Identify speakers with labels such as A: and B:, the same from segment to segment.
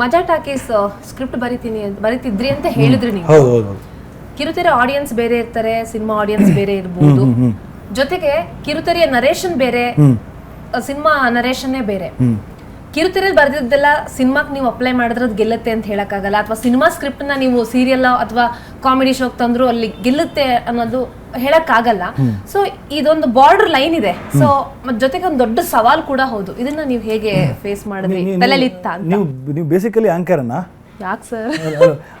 A: ಮಜಾ talkies script ಬರಿತೀನಿ ಬರಿತಿದ್ರಿ ಅಂತ ಹೇಳಿದ್ರಿ ನೀವು.
B: ಹೌದು ಹೌದು ಹೌದು.
A: ಕಿರುತೆರೆ ಆಡಿಯನ್ಸ್ ಬೇರೆ ಇರ್ತಾರೆ ಸಿನಿಮಾ ಆಡಿಯನ್ಸ್ ಬೇರೆ ಇರ್ಬೋದು. ಜೊತೆಗೆ ಕಿರುತೆರೆಯ ನರೇಶನ್ ಬೇರೆ ಸಿನಿಮಾ ನರೇಶನ್ನೇ ಬೇರೆ. ಕಿರುತೆರೆಯಲ್ಲಿ ಬರೆದಿದ್ದೆಲ್ಲ ಸಿನಿಮಾಕ್ ನೀವು ಅಪ್ಲೈ ಮಾಡಿದ್ರೆ ಅದು ಗೆಲ್ಲುತ್ತೆ ಅಂತ ಹೇಳಕ್ಕಾಗಲ್ಲ. ಅಥವಾ ಸಿನಿಮಾ ಸ್ಕ್ರಿಪ್ಟ್ನ ನೀವು ಸೀರಿಯಲ್ ಅಥವಾ ಕಾಮಿಡಿ ಶೋಕ್ ತಂದ್ರು ಅಲ್ಲಿ ಗೆಲ್ಲುತ್ತೆ ಅನ್ನೋದು ಹೇಳಕ್ಕಾಗಲ್ಲ. ಸೊ ಇದೊಂದು ಬಾರ್ಡರ್ ಲೈನ್ ಇದೆ. ಸೊ ಜೊತೆಗೆ ಒಂದು ದೊಡ್ಡ ಸವಾಲ್ ಕೂಡ ಹೌದು. ಇದನ್ನ ನೀವು ಹೇಗೆ ಫೇಸ್ ಮಾಡಿದ್ರಿ? ತಲೆಯಲ್ಲಿ ಇತ್ತ
B: ನೀವು ನೀವು ಬೇಸಿಕಲಿ ಆಂಕರನ್ನ
A: ಯಾಕೆ ಸರ್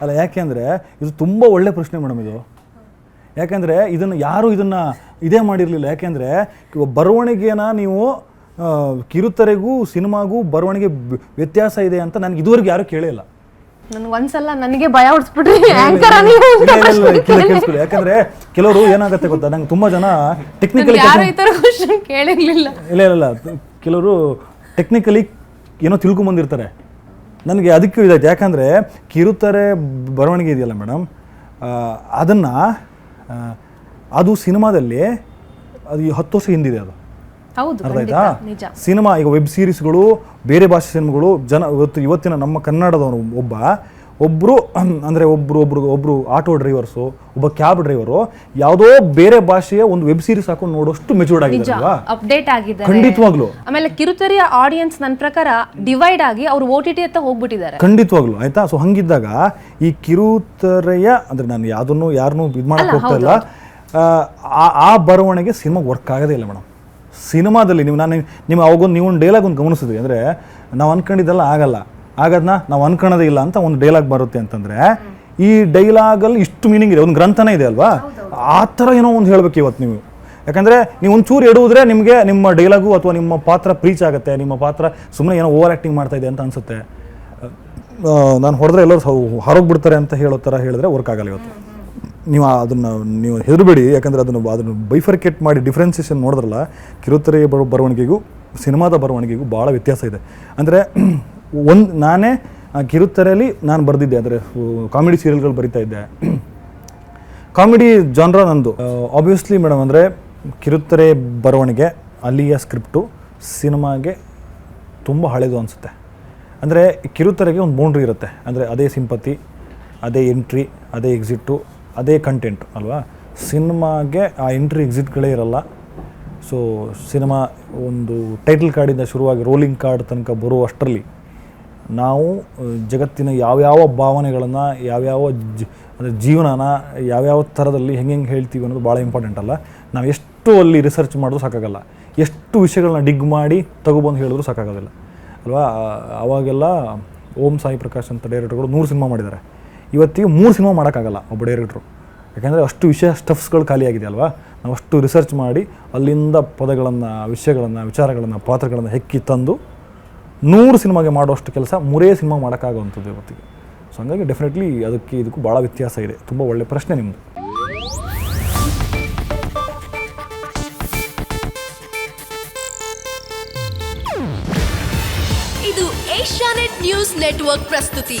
B: ಅಲ್ಲ ಯಾಕೆ ಅಂದರೆ ಇದು ತುಂಬಾ ಒಳ್ಳೆ ಪ್ರಶ್ನೆ ಮೇಡಮ್ ಇದು. ಯಾಕೆಂದರೆ ಇದನ್ನ ಯಾರು ಇದನ್ನ ಇದೇ ಮಾಡಿರಲಿಲ್ಲ. ಯಾಕೆಂದ್ರೆ ಬರವಣಿಗೆನ ನೀವು ಕಿರುತೆರೆಗೂ ಸಿನಿಮಾಗೂ ಬರವಣಿಗೆ ವ್ಯತ್ಯಾಸ ಇದೆ ಅಂತ ನನಗೆ ಇದುವರೆಗೆ ಯಾರು ಕೇಳಿಲ್ಲ.
A: ನನ್ಗೆ ಒಂದ್ಸಲ ನನಗೆ ಭಯ ಹೊಡ್ಸ್ಬಿಟ್ರಿ.
B: ಯಾಕಂದ್ರೆ ಕೆಲವರು ಏನಾಗುತ್ತೆ ಗೊತ್ತಾ? ನಂಗೆ ತುಂಬಾ ಜನ ಟೆಕ್ನಿಕಲಿ
A: ಕೇಳಿರ್ಲಿಲ್ಲ.
B: ಇಲ್ಲ ಇಲ್ಲ ಕೆಲವರು ಟೆಕ್ನಿಕಲಿ ಏನೋ ತಿಳ್ಕೊಂಬಂದಿರ್ತಾರೆ. ನನಗೆ ಅದಕ್ಕೂ ಇದಾಯ್ತು. ಯಾಕಂದ್ರೆ ಕಿರುತೆರೆ ಬರವಣಿಗೆ ಇದೆಯಲ್ಲ ಮೇಡಮ್ ಅದನ್ನ ಅದು ಸಿನಿಮಾದಲ್ಲಿ ಅದು ಈ ಹತ್ತು ವರ್ಷ ಹಿಂದಿದೆ ಅದು.
A: ಹೌದು
B: ಸಿನಿಮಾ ಈಗ ವೆಬ್ ಸೀರೀಸ್ಗಳು ಬೇರೆ ಭಾಷೆ ಸಿನಿಮಾಗಳು ಜನ ಇವತ್ತು ಇವತ್ತಿನ ನಮ್ಮ ಕನ್ನಡದವನು ಒಬ್ಬ ಒಬ್ಬರು ಅಂದರೆ ಒಬ್ಬರು ಒಬ್ರು ಒಬ್ಬರು ಆಟೋ ಡ್ರೈವರ್ಸು ಒಬ್ಬ ಕ್ಯಾಬ್ ಡ್ರೈವರು ಯಾವುದೋ ಬೇರೆ ಭಾಷೆಯ ಒಂದು ವೆಬ್ ಸೀರೀಸ್ ಹಾಕೊಂಡು ನೋಡೋಷ್ಟು ಮೆಚೂರ್ಡ್ ಆಗಿದೆ
A: ಅಪ್ಡೇಟ್ ಆಗಿದೆ
B: ಖಂಡಿತವಾಗ್ಲು.
A: ಆಮೇಲೆ ಕಿರುತೆರೆಯ ಆಡಿಯನ್ಸ್ ನನ್ನ ಪ್ರಕಾರ ಡಿವೈಡ್ ಆಗಿ ಅವರು ಓ ಟಿ ಟಿ ಅಂತ ಹೋಗ್ಬಿಟ್ಟಿದ್ದಾರೆ.
B: ಖಂಡಿತವಾಗ್ಲು ಆಯ್ತಾ? ಸೊ ಹಂಗಿದ್ದಾಗ ಈ ಕಿರುತೆರೆಯ ಅಂದ್ರೆ ನಾನು ಯಾವುದನ್ನು ಯಾರನ್ನೂ ಇದು ಮಾಡಕ್ಕೆ ಹೋಗ್ತಾ ಇಲ್ಲ. ಆ ಬರವಣಿಗೆ ಸಿನಿಮಾ ವರ್ಕ್ ಆಗೋದೇ ಇಲ್ಲ ಮೇಡಮ್. ಸಿನಿಮಾದಲ್ಲಿ ನೀವು ನಾನು ನಿಮ್ಮ ಅವಾಗೊಂದು ನೀವು ಒಂದು ಡೈಲಾಗ್ ಒಂದು ಗಮನಿಸಿದ್ವಿ ಅಂದರೆ ನಾವು ಅನ್ಕೊಂಡಿದ್ದೆಲ್ಲ ಆಗಲ್ಲ. ಆಗದನ್ನ ನಾವು ಅನ್ಕೊಳ್ಳೋದೇ ಇಲ್ಲ ಅಂತ ಒಂದು ಡೈಲಾಗ್ ಬರುತ್ತೆ ಅಂತಂದರೆ ಈ ಡೈಲಾಗಲ್ಲಿ ಇಷ್ಟು ಮೀನಿಂಗ್ ಇದೆ. ಒಂದು ಗ್ರಂಥನೇ ಇದೆ ಅಲ್ವಾ? ಆ ಥರ ಏನೋ ಒಂದು ಹೇಳಬೇಕು ಇವತ್ತು ನೀವು. ಯಾಕಂದರೆ ನೀವು ಒಂಚೂರು ಎಡುವುದ್ರೆ ನಿಮಗೆ ನಿಮ್ಮ ಡೈಲಾಗು ಅಥವಾ ನಿಮ್ಮ ಪಾತ್ರ ಪ್ರೀಚ್ ಆಗುತ್ತೆ. ನಿಮ್ಮ ಪಾತ್ರ ಸುಮ್ಮನೆ ಏನೋ ಓವರ್ ಆ್ಯಕ್ಟಿಂಗ್ ಮಾಡ್ತಾ ಇದೆ ಅಂತ ಅನಿಸುತ್ತೆ. ನಾನು ಹೊಡೆದ್ರೆ ಎಲ್ಲರೂ ಹೊರಗೆ ಅಂತ ಹೇಳೋ ಥರ ಹೇಳಿದ್ರೆ ವರ್ಕ್ ಆಗಲ್ಲ ಇವತ್ತು. ನೀವು ಅದನ್ನು ನೀವು ಹೆದರಬೇಡಿ, ಯಾಕಂದರೆ ಅದನ್ನು ಅದನ್ನು ಬೈಫರ್ಕೇಟ್ ಮಾಡಿ ಡಿಫ್ರೆನ್ಸಿಯೇಷನ್ ನೋಡಿದ್ರಲ್ಲ, ಕಿರುತೆರೆ ಬರೋ ಬರವಣಿಗೆಗೂ, ಸಿನಿಮಾದ ಬರವಣಿಗೆಗೂ ಭಾಳ ವ್ಯತ್ಯಾಸ ಇದೆ. ಅಂದರೆ ಒಂದು ನಾನೇ ಕಿರುತೆರೆಯಲ್ಲಿ ನಾನು ಬರೆದಿದ್ದೆ, ಅಂದರೆ ಕಾಮಿಡಿ ಸೀರಿಯಲ್ಗಳು ಬರಿತಾ ಇದ್ದೆ. ಕಾಮಿಡಿ ಜಾನ್ರ ನಂದು. ಆಬ್ವಿಯಸ್ಲಿ ಮೇಡಮ್ ಅಂದರೆ ಕಿರುತೆರೆ ಬರವಣಿಗೆ, ಅಲ್ಲಿಯ ಸ್ಕ್ರಿಪ್ಟು ಸಿನಿಮಾಗೆ ತುಂಬ ಹಳೆದು ಅನಿಸುತ್ತೆ. ಅಂದರೆ ಕಿರುತೆರೆಗೆ ಒಂದು ಬೌಂಡ್ರಿ ಇರುತ್ತೆ. ಅಂದರೆ ಅದೇ ಸಿಂಪತಿ ಅದೇ ಎಂಟ್ರಿ ಅದೇ ಎಕ್ಸಿಟ್ಟು ಅದೇ ಕಂಟೆಂಟ್ ಅಲ್ವಾ? ಸಿನಿಮಾಗೆ ಆ ಎಂಟ್ರಿ ಎಕ್ಸಿಟ್ಗಳೇ ಇರಲ್ಲ. ಸೊ ಸಿನಿಮಾ ಒಂದು ಟೈಟಲ್ ಕಾರ್ಡಿಂದ ಶುರುವಾಗಿ ರೋಲಿಂಗ್ ಕಾರ್ಡ್ ತನಕ ಬರುವಷ್ಟರಲ್ಲಿ ನಾವು ಜಗತ್ತಿನ ಯಾವ್ಯಾವ ಭಾವನೆಗಳನ್ನು, ಯಾವ್ಯಾವ ಜ, ಅಂದರೆ ಜೀವನನ, ಯಾವ್ಯಾವ ಥರದಲ್ಲಿ ಹೆಂಗೆ ಹೆಂಗೆ ಹೇಳ್ತೀವಿ ಅನ್ನೋದು ಭಾಳ ಇಂಪಾರ್ಟೆಂಟ್ ಅಲ್ಲ. ನಾವು ಎಷ್ಟು ಅಲ್ಲಿ ರಿಸರ್ಚ್ ಮಾಡೋದು ಸಾಕಾಗಲ್ಲ. ಎಷ್ಟು ವಿಷಯಗಳನ್ನ ಡಿಗ್ ಮಾಡಿ ತಗೊಬಂದು ಹೇಳಿದ್ರು ಸಾಕಾಗೋದಿಲ್ಲ. ಅಲ್ವಾ? ಅವಾಗೆಲ್ಲ ಓಂ ಸಾಯಿ ಪ್ರಕಾಶ್ ಅಂತ ಡೈರೆಕ್ಟರ್ಗಳು ನೂರು ಸಿನಿಮಾ ಮಾಡಿದ್ದಾರೆ. ಇವತ್ತಿಗೆ ಮೂರು ಸಿನಿಮಾ ಮಾಡೋಕ್ಕಾಗಲ್ಲ ಒಬ್ಬ ಡೈರೆಕ್ಟ್ರು ಯಾಕೆಂದರೆ ಅಷ್ಟು ವಿಷಯ ಸ್ಟಫ್ಸ್ಗಳು ಖಾಲಿಯಾಗಿದೆ ಅಲ್ವಾ? ನಾವು ಅಷ್ಟು ರಿಸರ್ಚ್ ಮಾಡಿ ಅಲ್ಲಿಂದ ಪದಗಳನ್ನು, ವಿಷಯಗಳನ್ನು, ವಿಚಾರಗಳನ್ನು, ಪಾತ್ರಗಳನ್ನು ಹೆಕ್ಕಿ ತಂದು ನೂರು ಸಿನಿಮಾಗೆ ಮಾಡುವಷ್ಟು ಕೆಲಸ ಮೂರೇ ಸಿನಿಮಾ ಮಾಡೋಕ್ಕಾಗುವಂಥದ್ದು ಇವತ್ತಿಗೆ. ಸೊ ಹಂಗಾಗಿ ಡೆಫಿನೆಟ್ಲಿ ಅದಕ್ಕೆ ಇದಕ್ಕೂ ಭಾಳ ವ್ಯತ್ಯಾಸ ಇದೆ. ತುಂಬ ಒಳ್ಳೆ ಪ್ರಶ್ನೆ ನಿಮ್ಮದು
C: ಇದು ಏಷ್ಯಾನೆಟ್ ನ್ಯೂಸ್ ನೆಟ್ವರ್ಕ್ ಪ್ರಸ್ತುತಿ.